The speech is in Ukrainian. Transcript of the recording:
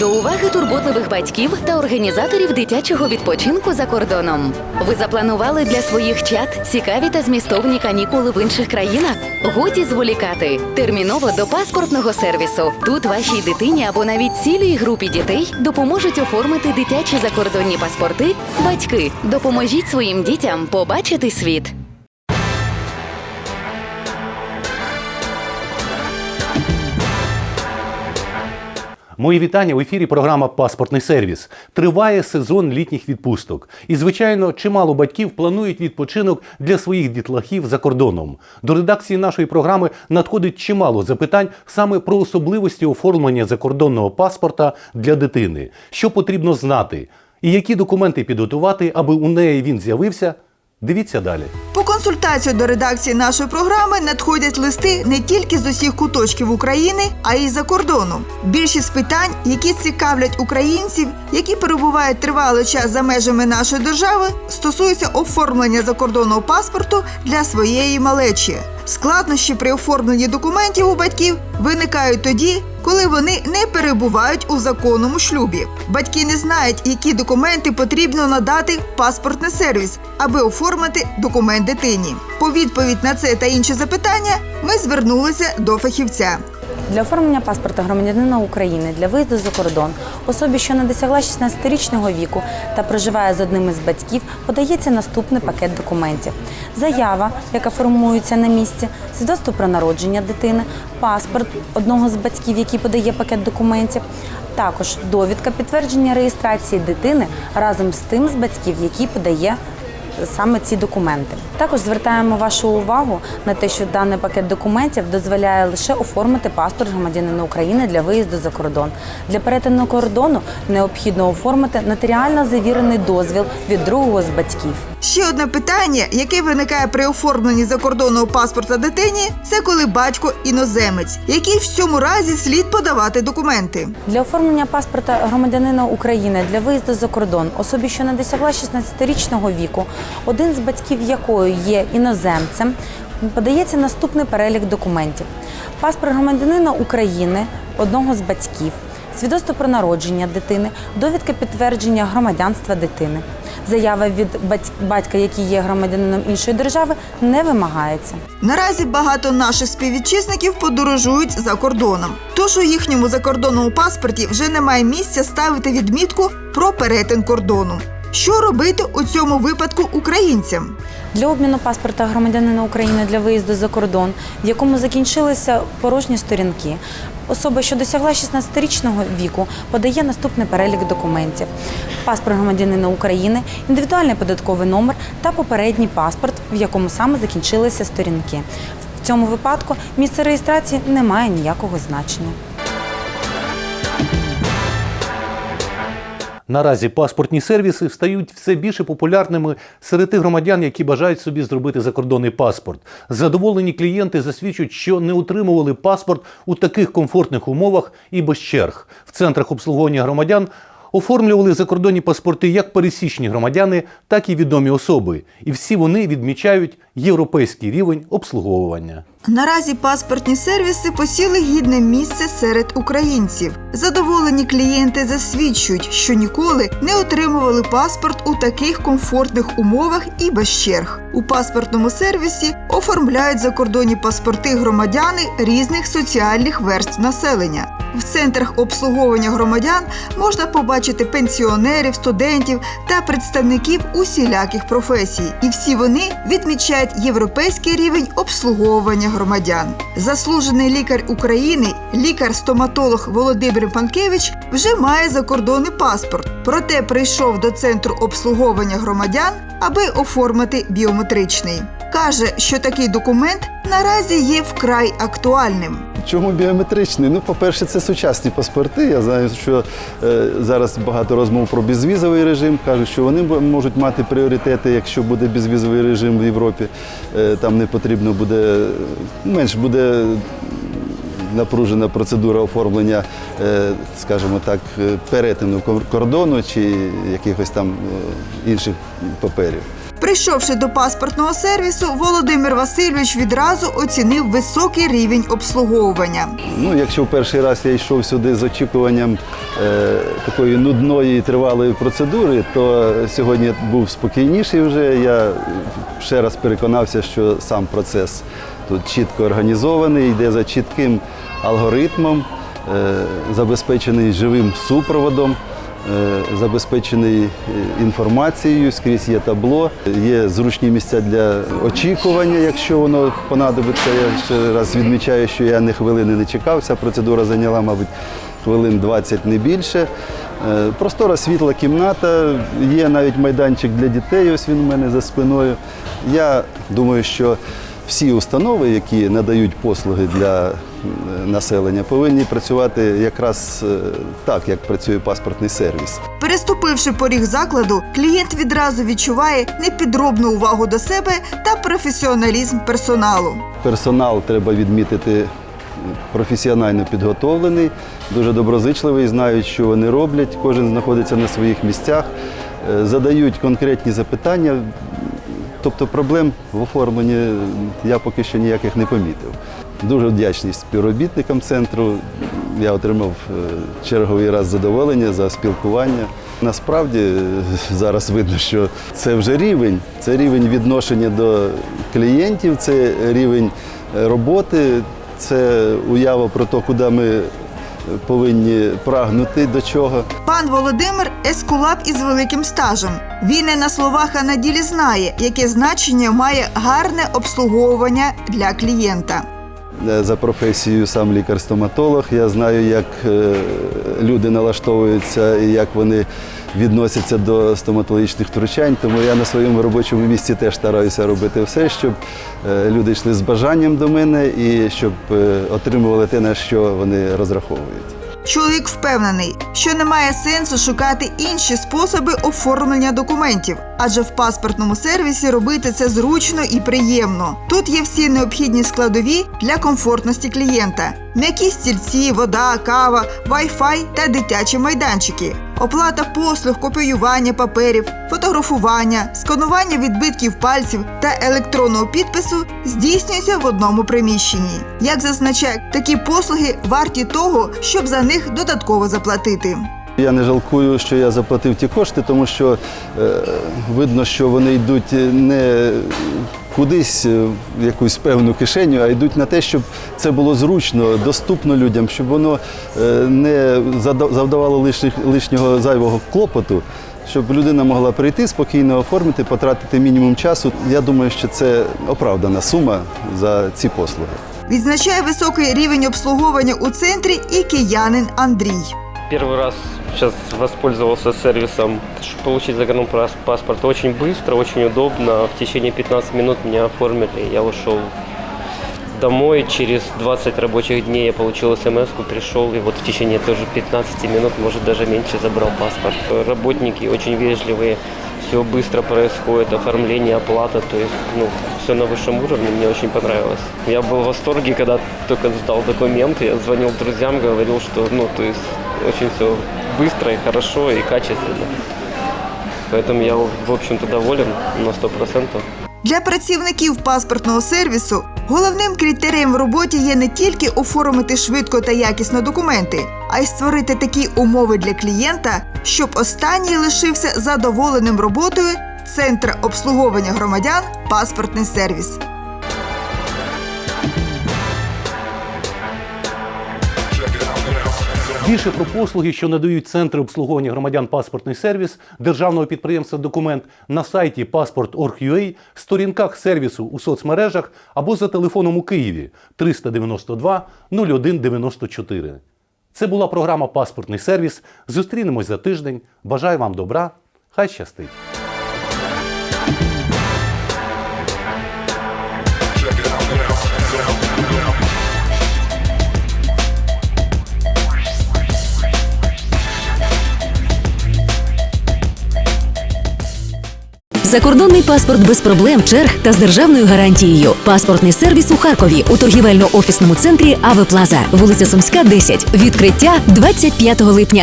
До уваги турботливих батьків та організаторів дитячого відпочинку за кордоном. Ви запланували для своїх чат цікаві та змістовні канікули в інших країнах? Годі зволікати. Терміново до паспортного сервісу. Тут вашій дитині або навіть цілій групі дітей допоможуть оформити дитячі закордонні паспорти. Батьки, допоможіть своїм дітям побачити світ. Мої вітання в ефірі. Програма Паспортний сервіс. Триває сезон літніх відпусток. І, звичайно, чимало батьків планують відпочинок для своїх дітлахів за кордоном. До редакції нашої програми надходить чимало запитань саме про особливості оформлення закордонного паспорта для дитини, що потрібно знати, і які документи підготувати, аби у неї він з'явився. Дивіться далі. По консультацію до редакції нашої програми надходять листи не тільки з усіх куточків України, а й за кордону. Більшість питань, які цікавлять українців, які перебувають тривалий час за межами нашої держави, стосуються оформлення закордонного паспорту для своєї малечі. Складнощі при оформленні документів у батьків виникають тоді, коли вони не перебувають у законному шлюбі. Батьки не знають, які документи потрібно надати в паспортний сервіс, аби оформити документ дитині. По відповідь на це та інші запитання ми звернулися до фахівця. Для оформлення паспорта громадянина України для виїзду за кордон особі, що не досягла 16-річного віку та проживає з одним із батьків, подається наступний пакет документів: заява, яка формується на місці, свідоцтво про народження дитини, паспорт одного з батьків, який подає пакет документів. Також довідка підтвердження реєстрації дитини разом з тим з батьків, який подає саме ці документи. Також звертаємо вашу увагу на те, що даний пакет документів дозволяє лише оформити паспорт громадянина України для виїзду за кордон. Для перетину кордону необхідно оформити нотаріально завірений дозвіл від другого з батьків. Ще одне питання, яке виникає при оформленні закордонного паспорта дитині, це коли батько іноземець, який в цьому разі слід подавати документи. Для оформлення паспорта громадянина України для виїзду за кордон особі, що не досягла 16-річного віку, один з батьків якої є іноземцем, подається наступний перелік документів: паспорт громадянина України, одного з батьків, свідоцтво про народження дитини, довідка підтвердження громадянства дитини. Заява від бать- батька, який є громадянином іншої держави, не вимагається. Наразі багато наших співвітчизників подорожують за кордоном. Тож у їхньому закордонному паспорті вже немає місця ставити відмітку про перетин кордону. Що робити у цьому випадку українцям? Для обміну паспорта громадянина України для виїзду за кордон, в якому закінчилися порожні сторінки, особа, що досягла 16-річного віку, подає наступний перелік документів: паспорт громадянина України, індивідуальний податковий номер та попередній паспорт, в якому саме закінчилися сторінки. В цьому випадку місце реєстрації не має ніякого значення. Наразі паспортні сервіси стають все більше популярними серед тих громадян, які бажають собі зробити закордонний паспорт. Задоволені клієнти засвідчують, що не отримували паспорт у таких комфортних умовах і без черг. В центрах обслуговування громадян оформлювали закордонні паспорти як пересічні громадяни, так і відомі особи. І всі вони відмічають європейський рівень обслуговування. Наразі паспортні сервіси посіли гідне місце серед українців. Задоволені клієнти засвідчують, що ніколи не отримували паспорт у таких комфортних умовах і без черг. У паспортному сервісі оформляють закордонні паспорти громадяни різних соціальних верств населення. В центрах обслуговування громадян можна побачити пенсіонерів, студентів та представників усіляких професій. І всі вони відмічають європейський рівень обслуговування громадян. Заслужений лікар України, лікар-стоматолог Володимир Панкевич вже має закордонний паспорт, проте прийшов до центру обслуговування громадян, аби оформити біометричний. Каже, що такий документ наразі є вкрай актуальним. Чому біометричний? Ну, по-перше, це сучасні паспорти. Я знаю, що е, зараз багато розмов про безвізовий режим. Кажуть, що вони можуть мати пріоритети, якщо буде безвізовий режим в Європі. Е, там не потрібно буде менш буде напружена процедура оформлення, е, скажімо так, перетину кор- кордону чи якихось там е, інших паперів. Прийшовши до паспортного сервісу, Володимир Васильович відразу оцінив високий рівень обслуговування. Ну, якщо в перший раз я йшов сюди з очікуванням е, такої нудної і тривалої процедури, то сьогодні був спокійніший вже. Я ще раз переконався, що сам процес тут чітко організований, йде за чітким алгоритмом, е, забезпечений живим супроводом. Е, Забезпечений е, інформацією, скрізь є табло, є зручні місця для очікування, якщо воно понадобиться. Я ще раз відмічаю, що я не хвилини не чекався. Процедура зайняла, мабуть, хвилин 20 не більше. Е, Простора світла кімната, є навіть майданчик для дітей, ось він у мене за спиною. Я думаю, що всі установи, які надають послуги для населення, повинні працювати якраз е, так, як працює паспортний сервіс. Переступивши поріг закладу, клієнт відразу відчуває непідробну увагу до себе та професіоналізм персоналу. Персонал треба відмітити професіонально підготовлений, дуже доброзичливий, знають, що вони роблять. Кожен знаходиться на своїх місцях, е, задають конкретні запитання. Тобто проблем в оформленні я поки що ніяких не помітив. Дуже вдячний співробітникам центру. Я отримав е, черговий раз задоволення за спілкування. Насправді е, зараз видно, що це вже рівень. Це рівень відношення до клієнтів, це рівень е, роботи, це уява про те, куди ми повинні прагнути до чого. Пан Володимир ескулап із великим стажем. Він не на словах, а на ділі знає, яке значення має гарне обслуговування для клієнта. Е, За професією сам лікар-стоматолог. Я знаю, як е, люди налаштовуються і як вони відносяться до стоматологічних втручань. Тому я на своєму робочому місці теж стараюся робити все, щоб е, люди йшли з бажанням до мене і щоб отримували те, на що вони розраховують. Чоловік впевнений, що немає сенсу шукати інші способи оформлення документів, адже в паспортному сервісі робити це зручно і приємно. Тут є всі необхідні складові для комфортності клієнта: м'які стільці, вода, кава, вай-фай та дитячі майданчики. Оплата послуг, копіювання паперів, фотографування, сканування відбитків пальців та електронного підпису здійснюється в одному приміщенні. Як зазначають, такі послуги варті того, щоб за них додатково заплатити. Я не жалкую, що я заплатив ті кошти, тому що е, видно, що вони йдуть не кудись е, в якусь певну кишеню, а йдуть на те, щоб це було зручно, доступно людям, щоб воно е, не завдавало лишніх, лишнього зайвого клопоту. Щоб людина могла прийти, спокійно оформити, потратити мінімум часу. Я думаю, що це оправдана сума за ці послуги. Відзначає високий рівень обслуговування у центрі і киянин Андрій. Первый раз сейчас воспользовался сервисом, чтобы получить паспорт. Очень быстро, очень удобно. В течение 15 минут меня оформили. Я ушел домой. Через 20 рабочих дней я получил смс пришел. И вот в течение тоже 15 минут, может даже меньше, забрал паспорт. Работники очень вежливые. Все быстро происходит, оформление, оплата, то есть, ну, все на высшем уровне, мне очень понравилось. Я был в восторге, когда только сдал документы, я звонил друзьям, говорил, что, ну, то есть, очень все быстро и хорошо, и качественно. Поэтому я, в общем-то, доволен на 100%. Для працівників паспортного сервісу головним критерієм в роботі є не тільки оформити швидко та якісно документи, а й створити такі умови для клієнта, щоб останній лишився задоволеним роботою Центра обслуговування громадян паспортний сервіс. Більше про послуги, що надають центри обслуговування громадян паспортний сервіс державного підприємства Документ на сайті passport.org.ua, сторінках сервісу у соцмережах або за телефоном у Києві 392 0194. Це була програма Паспортний сервіс. Зустрінемось за тиждень. Бажаю вам добра. Хай щастить! Закордонний паспорт без проблем, черг та з державною гарантією. Паспортний сервіс у Харкові у торгівельно-офісному центрі Авеплаза, вулиця Сумська, 10. Відкриття 25 липня.